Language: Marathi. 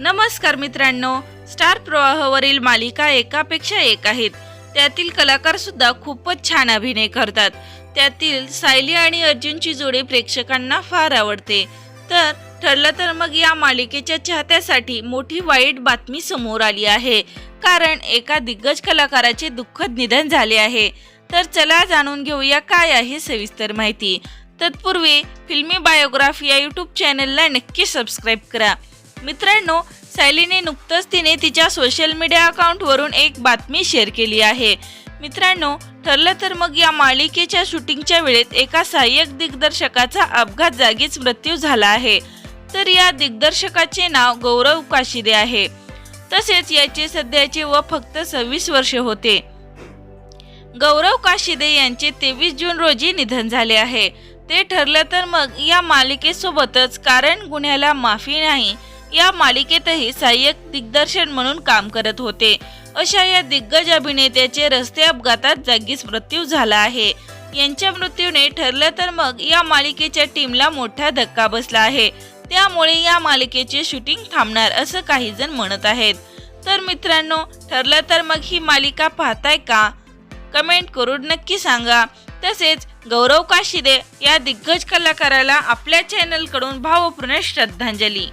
नमस्कार मित्रांनो स्टार प्रवाहावरील मालिका एकापेक्षा एक आहेत. त्यातील कलाकार सुद्धा खूपच छान अभिनय करतात. त्यातील सायली आणि अर्जुनची जोडी प्रेक्षकांना फार आवडते. तर ठरलं तर मग या मालिकेच्या चाहत्यासाठी मोठी वाईट बातमी समोर आली आहे. कारण एका दिग्गज कलाकाराचे दुःखद निधन झाले आहे. तर चला जाणून घेऊया काय आहे सविस्तर माहिती. तत्पूर्वी फिल्मी बायोग्राफी या यूट्यूब चॅनलला नक्की सबस्क्राईब करा. मित्रांनो सायलीने नुकतंच तिने तिच्या सोशल मीडिया अकाउंटवरून एक बातमी शेअर केली आहे. मित्रांनो ठरलं तर मग या मालिकेच्या शूटिंगच्या वेळेत एका सहाय्यक दिग्दर्शकाचा अपघात जागीच मृत्यू झाला आहे. तर या दिग्दर्शकाचे नाव गौरव काशिदे आहे. तसेच याचे सध्याचे व फक्त सव्वीस वर्ष होते. गौरव काशिदे यांचे तेवीस जून रोजी निधन झाले आहे. ते ठरलं तर मग या मालिकेसोबतच कारण गुन्ह्याला माफी नाही या मालिकेतही सहाय्यक दिग्दर्शन म्हणून काम करत होते. अशा या दिग्गज अभिनेत्याचे रस्ते अपघातात जागीच मृत्यू झाला आहे. यांच्या मृत्यूने ठरलं तर मग या मालिकेच्या टीमला मोठा धक्का बसला आहे. त्यामुळे या मालिकेचे शूटिंग थांबणार असं काही जण म्हणत आहेत. तर मित्रांनो ठरलं तर मग ही मालिका पाहताय का? कमेंट करून नक्की सांगा. तसेच गौरव काशिदे या दिग्गज कलाकाराला आपल्या चॅनलकडून भावपूर्ण श्रद्धांजली.